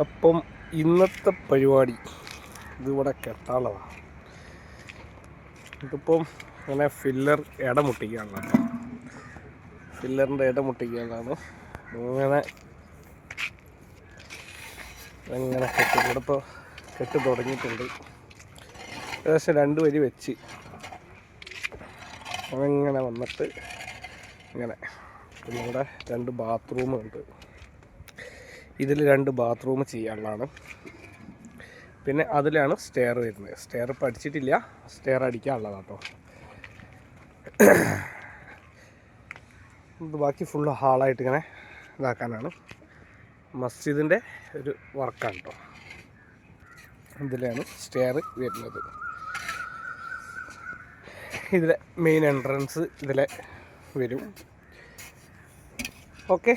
അപ്പം ഇന്നത്തെ പരിപാടി ഇതിവിടെ കെട്ടാനുള്ളതാണ് ഇതിപ്പം അങ്ങനെ ഫില്ലർ ഇടമുട്ടിക്കാനുള്ളതാണ് ഫില്ലറിന്റെ ഇടമുട്ടിക്കാനുള്ളതാണ് ഇങ്ങനെ അങ്ങനെ കെട്ടി ഇവിടെ ഇപ്പോൾ കെട്ട് തുടങ്ങിയിട്ടുണ്ട്. ഏകദേശം രണ്ട് വരി വെച്ച് അങ്ങനെ വന്നിട്ട് ഇങ്ങനെ പിന്നെ ഇവിടെ രണ്ട് ബാത്റൂമുണ്ട് ഇതിൽ രണ്ട് ബാത്റൂം ചെയ്യാനുള്ളതാണ്. പിന്നെ അതിലാണ് സ്റ്റെയർ വരുന്നത്. സ്റ്റെയർ ഇപ്പം അടിച്ചിട്ടില്ല സ്റ്റെയർ അടിക്കാനുള്ളതാണ് കേട്ടോ ഇത് ബാക്കി ഫുള്ള് ഹാളായിട്ട് ഇങ്ങനെ ഇതാക്കാനാണ്. മസ്ജിദിന്റെ ഒരു വർക്കാണ് കേട്ടോ ഇതിലാണ് സ്റ്റെയർ വരുന്നത്. ഇതിലെ മെയിൻ എൻട്രൻസ് ഇതിലെ വരും. ഓക്കെ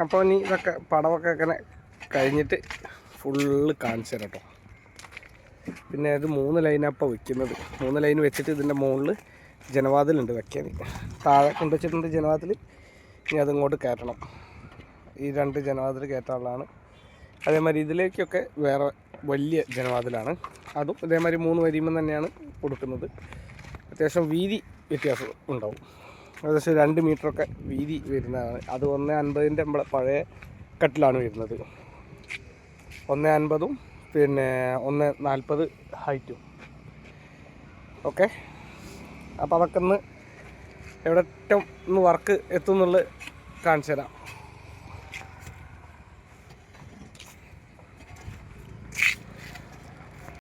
അപ്പോൾ ഇനി ഇതൊക്കെ പടമൊക്കെ ഇങ്ങനെ കഴിഞ്ഞിട്ട് ഫുള്ള് കാണിച്ചു തരാം പിന്നെ ഇത് മൂന്ന് ലൈനപ്പോൾ വെക്കുന്നത്. മൂന്ന് ലൈൻ വെച്ചിട്ട് ഇതിന്റെ മുകളിൽ ജനവാതിലുണ്ട് വെക്കാൻ. താഴെ കൊണ്ടുവച്ചിട്ടുണ്ട് ജനവാതിൽ. ഇനി അതിങ്ങോട്ട് കയറ്റണം ഈ രണ്ട് ജനവാതിൽ കയറ്റാനുള്ളതാണ്. അതേമാതിരി ഇതിലേക്കൊക്കെ വേറെ വലിയ ജനവാതിലാണ്. അതും ഇതേമാതിരി മൂന്ന് വരിയുമ്പം തന്നെയാണ് കൊടുക്കുന്നത്. അത്യാവശ്യം വീതി വ്യത്യാസം ഉണ്ടാവും. ഏകദേശം രണ്ട് മീറ്ററൊക്കെ വീതി വരുന്നതാണ്. അത് ഒന്ന് അൻപതിന്റെ നമ്മളെ പഴയ കട്ടിലാണ് വരുന്നത്. ഒന്ന് അൻപതും പിന്നെ ഒന്ന് നാൽപ്പത് ഹൈറ്റും. ഓക്കെ? അപ്പോൾ അതൊക്കെ ഒന്ന് എവിടെ ഒന്ന് വർക്ക് എത്തുന്നുള്ളത് കാണിച്ചു തരാം